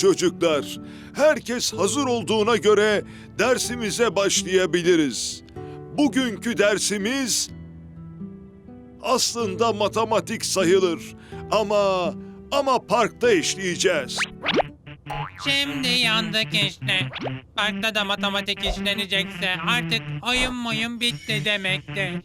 Çocuklar, herkes hazır olduğuna göre dersimize başlayabiliriz. Bugünkü dersimiz aslında matematik sayılır ama ama parkta işleyeceğiz. Şimdi yandık işte. Parkta da matematik işlenecekse artık oyun moyun bitti demektir.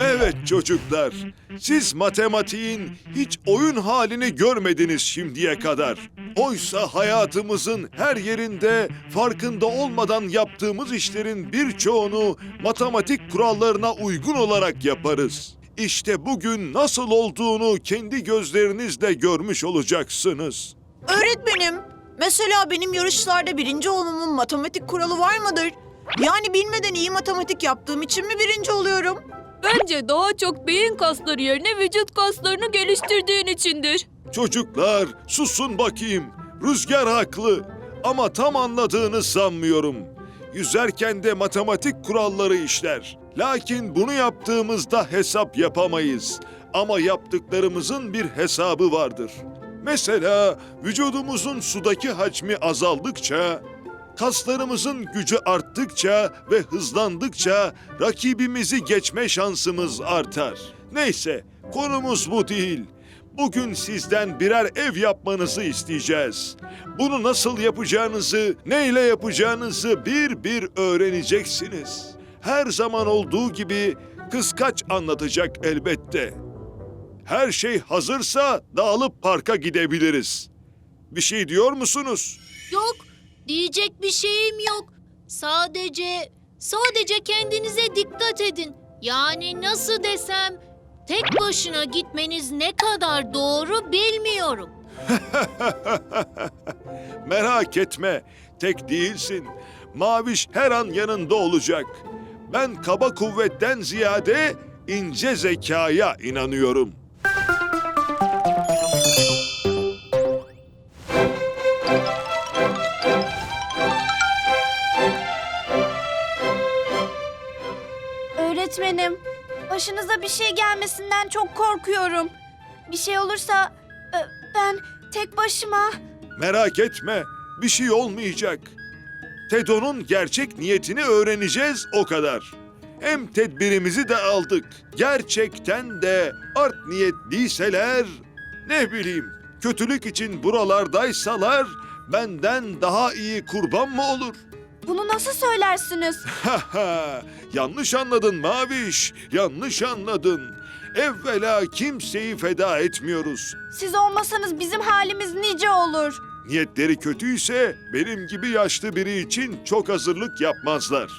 Evet çocuklar, siz matematiğin hiç oyun halini görmediniz şimdiye kadar. Oysa hayatımızın her yerinde farkında olmadan yaptığımız işlerin birçoğunu matematik kurallarına uygun olarak yaparız. İşte bugün nasıl olduğunu kendi gözlerinizle görmüş olacaksınız. Öğretmenim, mesela benim yarışlarda birinci olmamın matematik kuralı var mıdır? Yani bilmeden iyi matematik yaptığım için mi birinci oluyorum? Bence daha çok beyin kasları yerine vücut kaslarını geliştirdiğin içindir. Çocuklar susun bakayım. Rüzgar haklı ama tam anladığını sanmıyorum. Yüzerken de matematik kuralları işler. Lakin bunu yaptığımızda hesap yapamayız. Ama yaptıklarımızın bir hesabı vardır. Mesela vücudumuzun sudaki hacmi azaldıkça, kaslarımızın gücü arttıkça ve hızlandıkça rakibimizi geçme şansımız artar. Neyse, konumuz bu değil. Bugün sizden birer ev yapmanızı isteyeceğiz. Bunu nasıl yapacağınızı, neyle yapacağınızı bir bir öğreneceksiniz. Her zaman olduğu gibi kıskaç anlatacak elbette. Her şey hazırsa dağılıp parka gidebiliriz. Bir şey diyor musunuz? Yok, diyecek bir şeyim yok. Sadece, sadece kendinize dikkat edin. Yani nasıl desem, tek başına gitmeniz ne kadar doğru bilmiyorum. Merak etme, tek değilsin. Maviş her an yanında olacak. Ben kaba kuvvetten ziyade ince zekaya inanıyorum. Başınıza bir şey gelmesinden çok korkuyorum. Bir şey olursa e, ben tek başıma... Merak etme, bir şey olmayacak. Tedo'nun gerçek niyetini öğreneceğiz o kadar. Hem tedbirimizi de aldık. Gerçekten de art niyetliyseler, ne bileyim, kötülük için buralardaysalar benden daha iyi kurban mı olur? Bunu nasıl söylersiniz? Yanlış anladın Maviş, yanlış anladın. Evvela kimseyi feda etmiyoruz. Siz olmasanız bizim halimiz nice olur. Niyetleri kötüyse benim gibi yaşlı biri için çok hazırlık yapmazlar.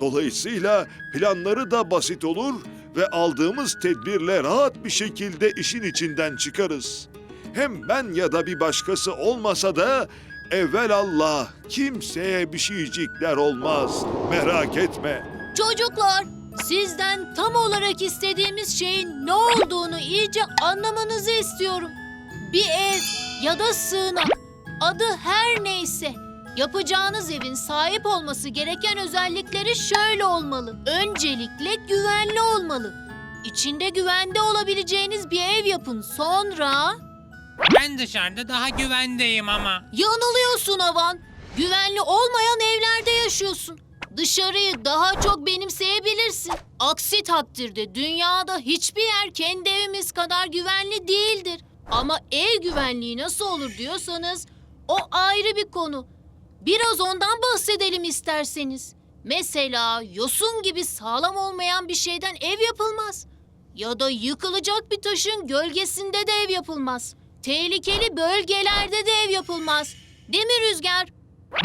Dolayısıyla planları da basit olur ve aldığımız tedbirle rahat bir şekilde işin içinden çıkarız. Hem ben ya da bir başkası olmasa da evvel Allah kimseye bir şeycikler olmaz. Merak etme. Çocuklar, sizden tam olarak istediğimiz şeyin ne olduğunu iyice anlamanızı istiyorum. Bir ev ya da sığınak, adı her neyse. Yapacağınız evin sahip olması gereken özellikleri şöyle olmalı. Öncelikle güvenli olmalı. İçinde güvende olabileceğiniz bir ev yapın. Sonra... Ben dışarıda daha güvendeyim ama. Yanılıyorsun Avan. Güvenli olmayan evlerde yaşıyorsun. Dışarıyı daha çok benimseyebilirsin. Aksi takdirde dünyada hiçbir yer kendi evimiz kadar güvenli değildir. Ama ev güvenliği nasıl olur diyorsanız o ayrı bir konu. Biraz ondan bahsedelim isterseniz. Mesela yosun gibi sağlam olmayan bir şeyden ev yapılmaz. Ya da yıkılacak bir taşın gölgesinde de ev yapılmaz. Tehlikeli bölgelerde de ev yapılmaz. Değil mi Rüzgar?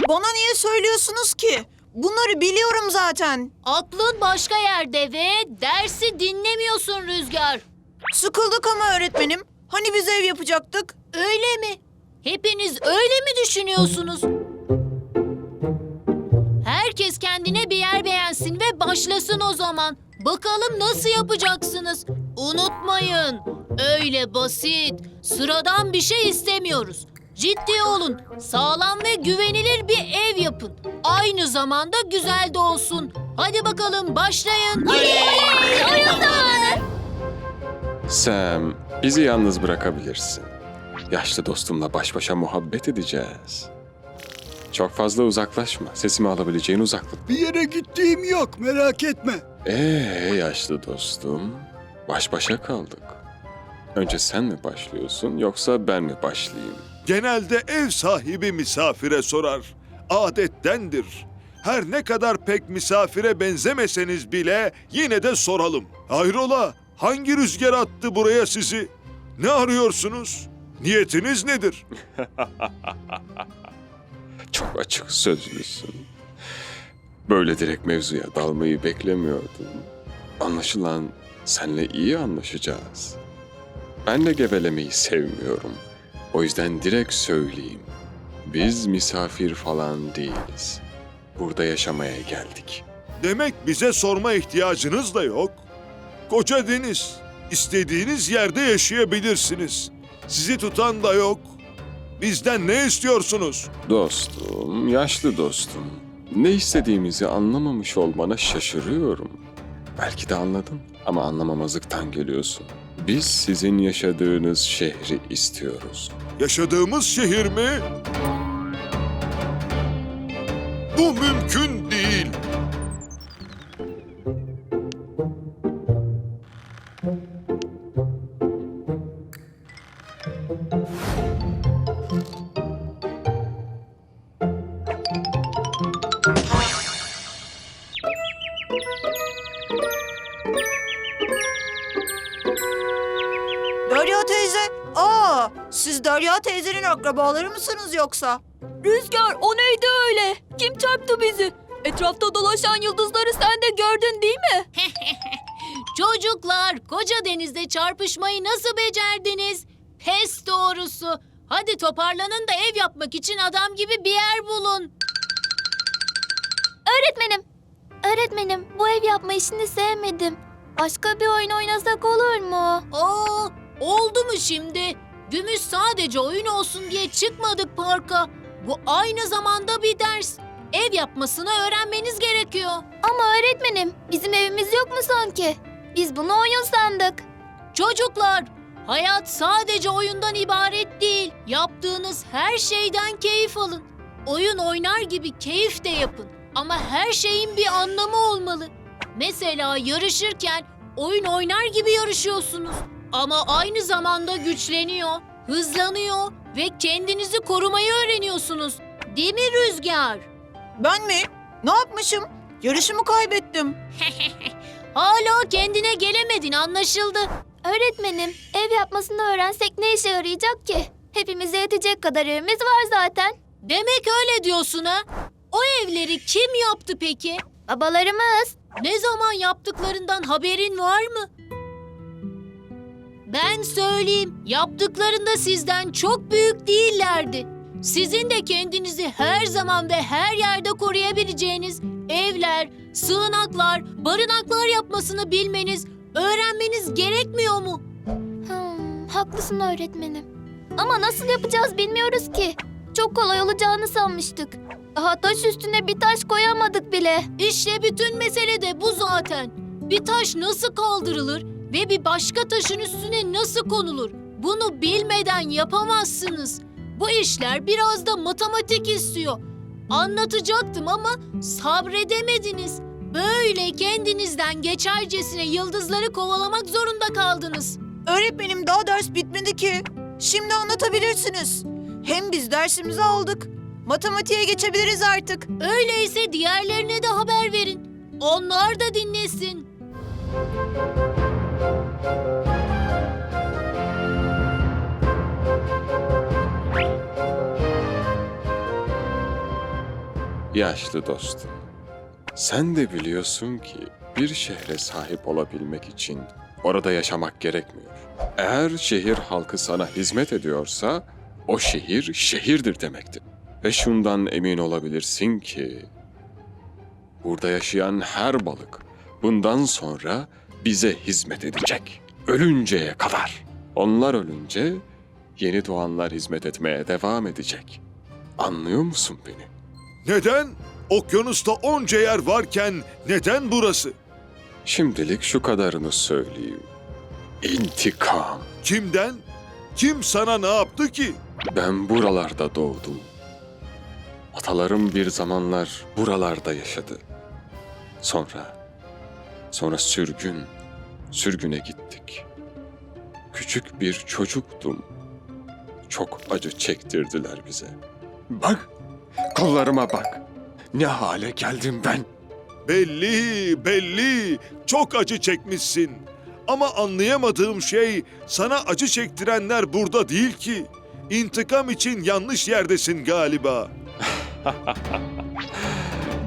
Bana niye söylüyorsunuz ki? Bunları biliyorum zaten. Aklın başka yerde ve dersi dinlemiyorsun Rüzgar. Sıkıldık ama öğretmenim. Hani biz ev yapacaktık? Öyle mi? Hepiniz öyle mi düşünüyorsunuz? Herkes kendine bir yer beğensin ve başlasın o zaman. Bakalım nasıl yapacaksınız? Unutmayın, öyle basit, sıradan bir şey istemiyoruz. Ciddi olun, sağlam ve güvenilir bir ev yapın. Aynı zamanda güzel de olsun. Hadi bakalım başlayın. Sam, bizi yalnız bırakabilirsin. Yaşlı dostumla baş başa muhabbet edeceğiz. Çok fazla uzaklaşma. Sesimi alabileceğin uzaklık. Bir yere gittiğim yok merak etme. Ee yaşlı dostum, baş başa kaldık. Önce sen mi başlıyorsun yoksa ben mi başlayayım? Genelde ev sahibi misafire sorar. Adettendir. Her ne kadar pek misafire benzemeseniz bile yine de soralım. Hayrola, hangi rüzgar attı buraya sizi? Ne arıyorsunuz? Niyetiniz nedir? Çok açık sözlüsün. Böyle direkt mevzuya dalmayı beklemiyordum. Anlaşılan senle iyi anlaşacağız. Ben de gevelemeyi sevmiyorum. O yüzden direkt söyleyeyim. Biz misafir falan değiliz. Burada yaşamaya geldik. Demek bize sorma ihtiyacınız da yok. Koca deniz. İstediğiniz yerde yaşayabilirsiniz. Sizi tutan da yok. Bizden ne istiyorsunuz? Dostum, yaşlı dostum. Ne istediğimizi anlamamış olmana şaşırıyorum. Belki de anladın ama anlamamazlıktan geliyorsun. Biz sizin yaşadığınız şehri istiyoruz. Yaşadığımız şehir mi? Bu mümkün akrabaları mısınız yoksa? Rüzgar o neydi öyle? Kim çarptı bizi? Etrafta dolaşan yıldızları sen de gördün değil mi? Çocuklar, koca denizde çarpışmayı nasıl becerdiniz? Pes doğrusu. Hadi toparlanın da ev yapmak için adam gibi bir yer bulun. Öğretmenim. Öğretmenim bu ev yapma işini sevmedim. Başka bir oyun oynasak olur mu? Aa, oldu mu şimdi? Gümüş sadece oyun olsun diye çıkmadık parka. Bu aynı zamanda bir ders. Ev yapmasını öğrenmeniz gerekiyor. Ama öğretmenim bizim evimiz yok mu sanki? Biz bunu oyun sandık. Çocuklar, hayat sadece oyundan ibaret değil. Yaptığınız her şeyden keyif alın. Oyun oynar gibi keyif de yapın. Ama her şeyin bir anlamı olmalı. Mesela yarışırken oyun oynar gibi yarışıyorsunuz. Ama aynı zamanda güçleniyor, hızlanıyor ve kendinizi korumayı öğreniyorsunuz. Değil mi Rüzgar? Ben mi? Ne yapmışım? Yarışımı kaybettim. Hala kendine gelemedin anlaşıldı. Öğretmenim ev yapmasını öğrensek ne işe yarayacak ki? Hepimize yetecek kadar evimiz var zaten. Demek öyle diyorsun ha? O evleri kim yaptı peki? Babalarımız. Ne zaman yaptıklarından haberin var mı? Ben söyleyeyim, yaptıklarında sizden çok büyük değillerdi. Sizin de kendinizi her zaman ve her yerde koruyabileceğiniz evler, sığınaklar, barınaklar yapmasını bilmeniz, öğrenmeniz gerekmiyor mu? Hmm, haklısın öğretmenim. Ama nasıl yapacağız bilmiyoruz ki. Çok kolay olacağını sanmıştık. Daha taş üstüne bir taş koyamadık bile. İşte bütün mesele de bu zaten. Bir taş nasıl kaldırılır ve bir başka taşın üstüne nasıl konulur? Bunu bilmeden yapamazsınız. Bu işler biraz da matematik istiyor. Anlatacaktım ama sabredemediniz. Böyle kendinizden geçercesine yıldızları kovalamak zorunda kaldınız. Öğretmenim daha ders bitmedi ki. Şimdi anlatabilirsiniz. Hem biz dersimizi aldık. Matematiğe geçebiliriz artık. Öyleyse diğerlerine de haber verin. Onlar da dinlesin. Yaşlı dostum, sen de biliyorsun ki bir şehre sahip olabilmek için orada yaşamak gerekmiyor. Eğer şehir halkı sana hizmet ediyorsa o şehir şehirdir demektir. Ve şundan emin olabilirsin ki burada yaşayan her balık bundan sonra bize hizmet edecek. Ölünceye kadar. Onlar ölünce yeni doğanlar hizmet etmeye devam edecek. Anlıyor musun beni? Neden? Okyanusta onca yer varken neden burası? Şimdilik şu kadarını söyleyeyim. İntikam. Kimden? Kim sana ne yaptı ki? Ben buralarda doğdum. Atalarım bir zamanlar buralarda yaşadı. Sonra, sonra sürgün, sürgüne gittik. Küçük bir çocuktum. Çok acı çektirdiler bize. Bak, kollarıma bak. Ne hale geldim ben. Belli, belli. Çok acı çekmişsin. Ama anlayamadığım şey sana acı çektirenler burada değil ki. İntikam için yanlış yerdesin galiba.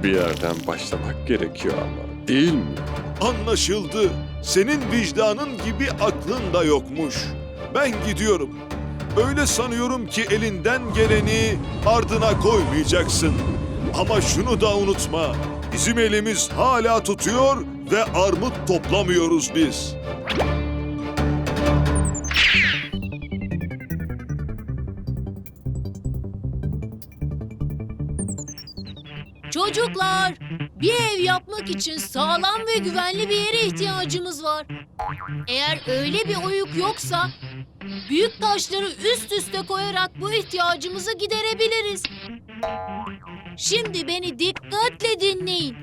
Bir yerden başlamak gerekiyor ama, değil mi? Anlaşıldı. Senin vicdanın gibi aklın da yokmuş. Ben gidiyorum. Öyle sanıyorum ki elinden geleni ardına koymayacaksın. Ama şunu da unutma. Bizim elimiz hala tutuyor ve armut toplamıyoruz biz. Çocuklar, bir ev yapmak için sağlam ve güvenli bir yere ihtiyacımız var. Eğer öyle bir oyuk yoksa büyük taşları üst üste koyarak bu ihtiyacımızı giderebiliriz. Şimdi beni dikkatle dinleyin.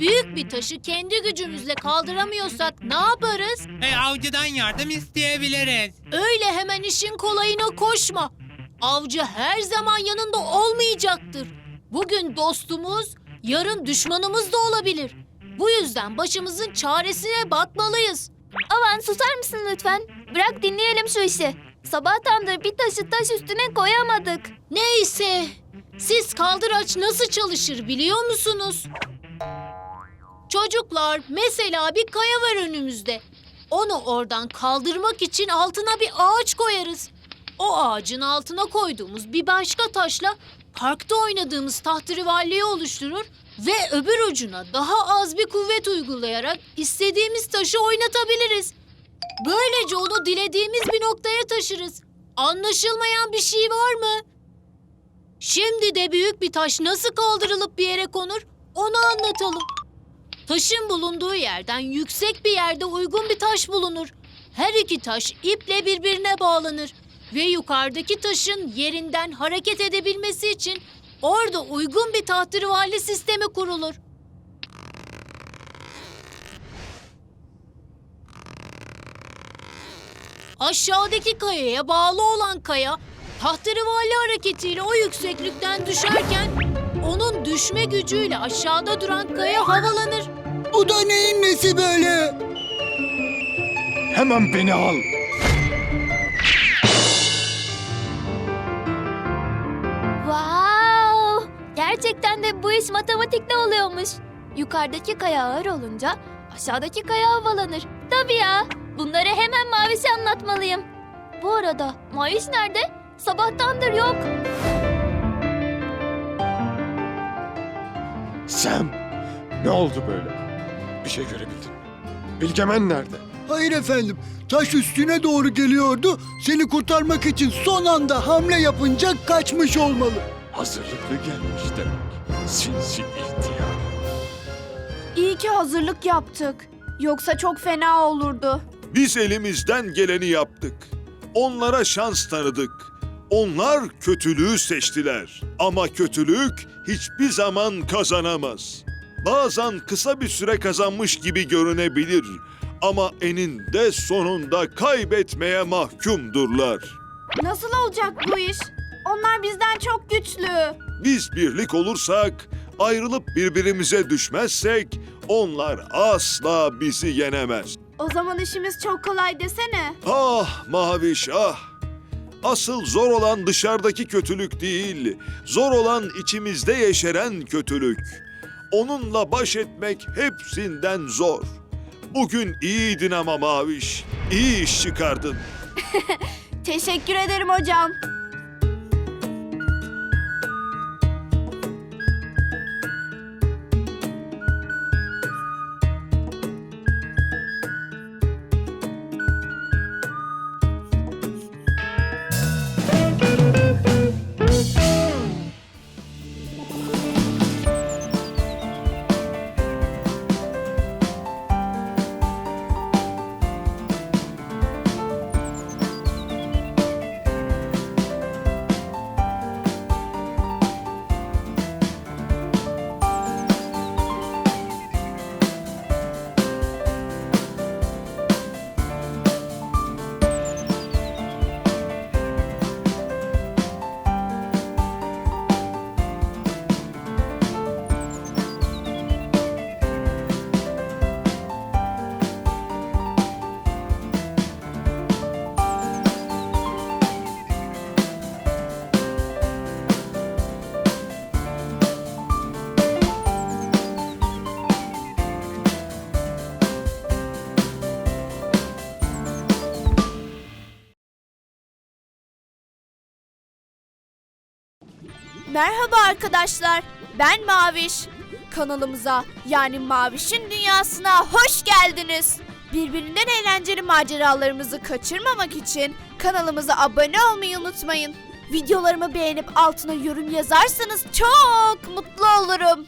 Büyük bir taşı kendi gücümüzle kaldıramıyorsak ne yaparız? E, avcıdan yardım isteyebiliriz. Öyle hemen işin kolayına koşma. Avcı her zaman yanında olmayacaktır. Bugün dostumuz, yarın düşmanımız da olabilir. Bu yüzden başımızın çaresine bakmalıyız. Avan susar mısın lütfen? Bırak dinleyelim şu işi. Sabahtandır bir taşı taş üstüne koyamadık. Neyse, siz kaldıraç nasıl çalışır biliyor musunuz? Çocuklar, mesela bir kaya var önümüzde. Onu oradan kaldırmak için altına bir ağaç koyarız. O ağacın altına koyduğumuz bir başka taşla parkta oynadığımız tahterevalliyi oluşturur ve öbür ucuna daha az bir kuvvet uygulayarak istediğimiz taşı oynatabiliriz. Böylece onu dilediğimiz bir noktaya taşırız. Anlaşılmayan bir şey var mı? Şimdi de büyük bir taş nasıl kaldırılıp bir yere konur onu anlatalım. Taşın bulunduğu yerden yüksek bir yerde uygun bir taş bulunur. Her iki taş iple birbirine bağlanır ve yukarıdaki taşın yerinden hareket edebilmesi için orada uygun bir tahterevalli sistemi kurulur. Aşağıdaki kayaya bağlı olan kaya tahterevalli hareketiyle o yükseklikten düşerken onun düşme gücüyle aşağıda duran kaya havalanır. Bu da neyin nesi böyle? Hemen beni al. Gerçekten de bu iş matematikle oluyormuş. Yukarıdaki kaya ağır olunca aşağıdaki kaya havalanır. Tabii ya. Bunları hemen Maviş'e anlatmalıyım. Bu arada Maviş nerede? Sabahtandır yok. Sam, ne oldu böyle? Bir şey görebildin mi? Bilgemen nerede? Hayır efendim. Taş üstüne doğru geliyordu. Seni kurtarmak için son anda hamle yapınca kaçmış olmalı. Hazırlıklı gelmiş demek. Sinsi ihtiyar. İyi ki hazırlık yaptık. Yoksa çok fena olurdu. Biz elimizden geleni yaptık. Onlara şans tanıdık. Onlar kötülüğü seçtiler. Ama kötülük hiçbir zaman kazanamaz. Bazen kısa bir süre kazanmış gibi görünebilir. Ama eninde sonunda kaybetmeye mahkumdurlar. Nasıl olacak bu iş? Onlar bizden çok güçlü. Biz birlik olursak, ayrılıp birbirimize düşmezsek onlar asla bizi yenemez. O zaman işimiz çok kolay desene. Ah Maviş ah! Asıl zor olan dışarıdaki kötülük değil, zor olan içimizde yeşeren kötülük. Onunla baş etmek hepsinden zor. Bugün iyiydin ama Maviş, iyi iş çıkardın. Teşekkür ederim hocam. Merhaba arkadaşlar. Ben Maviş. Kanalımıza yani Maviş'in dünyasına hoş geldiniz. Birbirinden eğlenceli maceralarımızı kaçırmamak için kanalımıza abone olmayı unutmayın. Videolarımı beğenip altına yorum yazarsanız çok mutlu olurum.